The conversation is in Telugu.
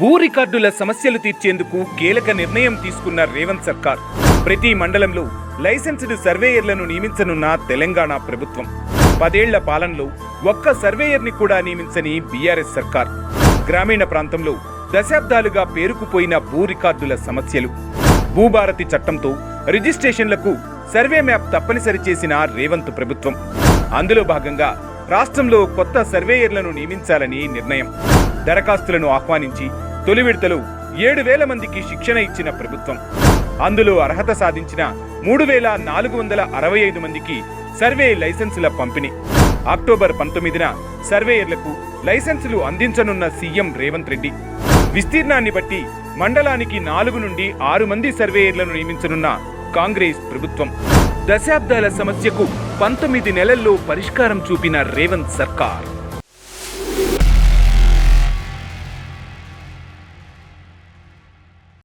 భూ రికార్డుల సమస్యలు తీర్చేందుకు కీలక నిర్ణయం తీసుకున్న రేవంత్ సర్కార్. ప్రతి మండలంలో లైసెన్స్డ్ సర్వేయర్లను నియమించనున్న తెలంగాణ ప్రభుత్వం. పదేళ్ళ పాలనలో ఒక్క సర్వేయర్ని కూడా నియమించని బీఆర్ఎస్ సర్కార్. గ్రామీణ ప్రాంతంలో దశాబ్దాలుగా పేరుకుపోయిన భూ రికార్డుల సమస్యలు. భూభారతి చట్టంతో రిజిస్ట్రేషన్లకు సర్వే మ్యాప్ తప్పనిసరి చేసిన రేవంత్ ప్రభుత్వం. అందులో భాగంగా రాష్ట్రంలో కొత్త సర్వేయర్లను నియమించాలని నిర్ణయం. దరఖాస్తులను ఆహ్వానించి తొలి విడతలో ఏడు వేల మందికి శిక్షణ ఇచ్చిన ప్రభుత్వం. అందులో అర్హత సాధించిన మూడు వేల నాలుగు వందల అరవై ఐదు మందికి సర్వే లైసెన్సుల పంపిణీ. అక్టోబర్ పంతొమ్మిదిన సర్వేయర్లకు లైసెన్సులు అందించనున్న సీఎం రేవంత్ రెడ్డి. విస్తీర్ణాన్ని బట్టి మండలానికి నాలుగు నుండి ఆరు మంది సర్వేయర్లను నియమించనున్న కాంగ్రెస్ ప్రభుత్వం. దశాబ్దాల సమస్యకు పంతొమ్మిది నెలల్లో పరిష్కారం చూపిన రేవంత్ సర్కార్.